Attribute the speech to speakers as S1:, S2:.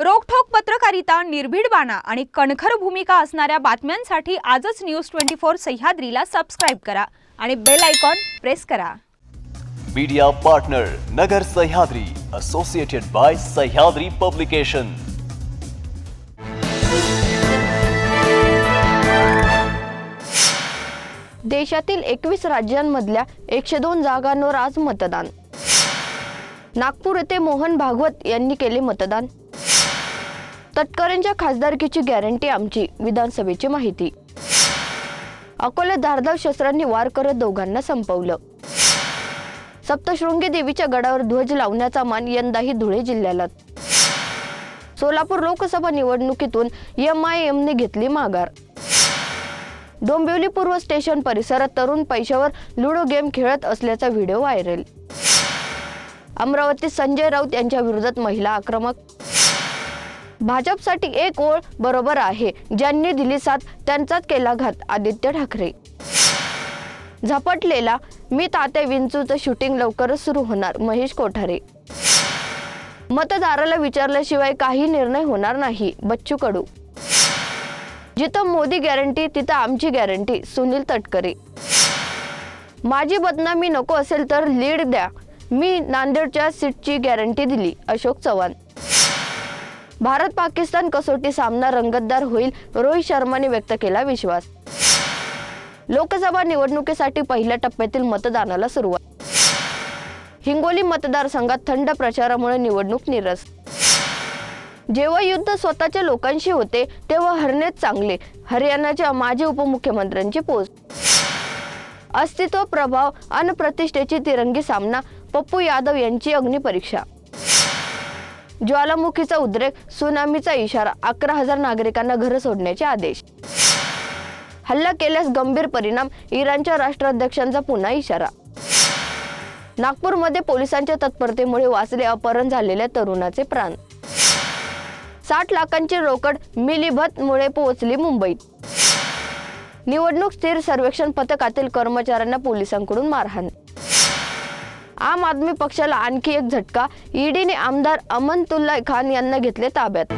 S1: रोखठोक पत्रकारिता निर्भीड बाणा आणि कणखर भूमिका असणाऱ्या बातम्यांसाठी आजच न्यूज ट्वेंटी फोर सह्याद्रीला सबस्क्राईब करा आणि बेल आयकॉन प्रेस करा.
S2: Media partner Nagar Sahyadri associated by Sahyadri publication
S3: देशातील एकवीस राज्यांमधल्या एकशे दोन जागांवर आज मतदान. नागपूर येथे मोहन भागवत यांनी केले मतदान. तटकरेंच्या खासदारकीची गॅरंटी आमची विधानसभेची माहिती. अकोल्यात धारदार शस्त्रांनी वार करत दोघांना संपवलं. सप्तशृंगी देवीच्या गडावर ध्वज लावण्याचा मान यंदाही धुळे जिल्ह्याला. सोलापूर लोकसभा निवडणुकीतून एम आय एमने घेतली माघार. डोंबिवली पूर्व स्टेशन परिसरात तरुण पैशावर लुडो गेम खेळत असल्याचा व्हिडिओ व्हायरल. अमरावतीत संजय राऊत यांच्या विरोधात महिला आक्रमक भाजपसाठी एक ओळ बरोबर आहे. ज्यांनी दिली साथ त्यांचाच केला घात आदित्य ठाकरे. झपटलेला मी ताते विंचूचं शूटिंग लवकरच सुरू होणार महेश कोठारे. मतदाराला विचारल्याशिवाय काही निर्णय होणार नाही बच्चू कडू. जिथं मोदी गॅरंटी तिथं आमची गॅरंटी सुनील तटकरे. माझी बदनामी नको असेल तर लीड द्या. मी नांदेडच्या सीटची गॅरंटी दिली अशोक चव्हाण. भारत पाकिस्तान कसोटी सामना रंगतदार होईल रोहित शर्माने व्यक्त केला विश्वास. लोकसभा निवडणुकीसाठी पहिल्या टप्प्यातील मतदानाला सुरुवात. हिंगोली मतदारसंघात थंड प्रचारामुळे निवडणूक निरस. जेव्हा युद्ध स्वतःच्या लोकांशी होते तेव्हा हरणेच चांगले हरियाणाच्या माजी उपमुख्यमंत्र्यांची पोस्ट. अस्तित्व प्रभाव आणि प्रतिष्ठेची तिरंगी सामना पप्पू यादव यांची अग्निपरीक्षा. ज्वालामुखीचा उद्रेक सुनामीचा इशारा अकरा हजार नागरिकांना घरं सोडण्याचे आदेश. हल्ला केल्यास गंभीर परिणाम इराणच्या राष्ट्राध्यक्षांचा पुन्हा इशारा. नागपूरमध्ये पोलिसांच्या तत्परतेमुळे वाचले अपहरण झालेल्या तरुणाचे प्राण. साठ लाखांची रोकड मिलीभतमुळे पोहोचली मुंबईत. निवडणूक स्थिर सर्वेक्षण पथकातील कर्मचाऱ्यांना पोलिसांकडून मारहाण. आम आदमी पक्षाला आणखी एक झटका. ईडीने आमदार अमनतुल्ला खान यांना घेतले ताब्यात.